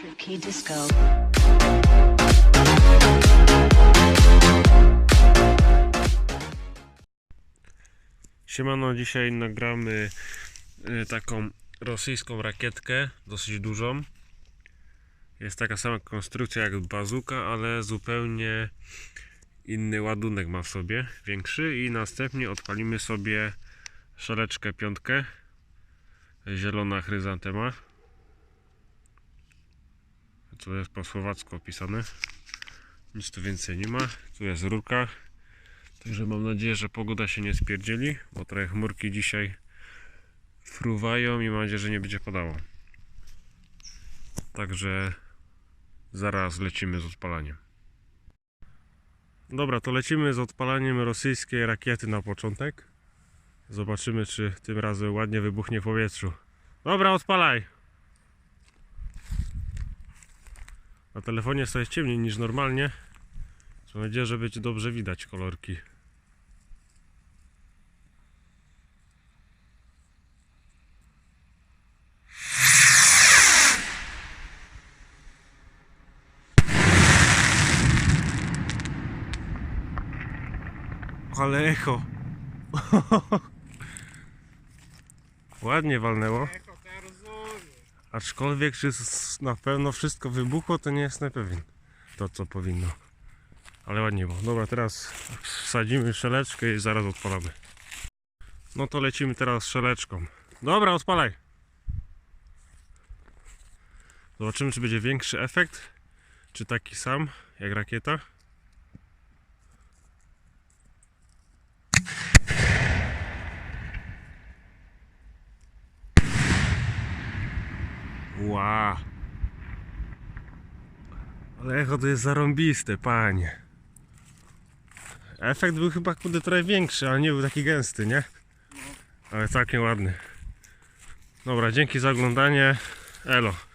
Key Disco. Siemano, dzisiaj nagramy y, taką rosyjską rakietkę, dosyć dużą. Jest taka sama konstrukcja jak bazuka, ale zupełnie inny ładunek ma w sobie, większy i następnie odpalimy sobie szaleczkę piątkę, zielona chryzantema. To jest po słowacku opisane. Nic tu więcej nie ma. Tu jest rurka. Także mam nadzieję, że pogoda się nie spierdzieli, bo trochę chmurki dzisiaj fruwają i mam nadzieję, że nie będzie padało. Także zaraz lecimy z odpalaniem. Dobra, to lecimy z odpalaniem rosyjskiej rakiety na początek. Zobaczymy, czy tym razem ładnie wybuchnie w powietrzu. Dobra, odpalaj! Na telefonie jest coś ciemniej niż normalnie. Mam nadzieję, że będzie dobrze widać kolorki. Ale echo. Ładnie walnęło. Aczkolwiek, czy na pewno wszystko wybuchło, to nie jestem pewien. To, co powinno. Ale ładnie było. Dobra, teraz wsadzimy szeleczkę i zaraz odpalamy. No to lecimy teraz szeleczką. Dobra, odpalaj. Zobaczymy, czy będzie większy efekt, czy taki sam jak rakieta. Wow. Ale echo to jest zarąbiste, panie. Efekt był chyba kurde trochę większy, ale nie był taki gęsty, nie? Ale całkiem ładny. Dobra, dzięki za oglądanie. Elo.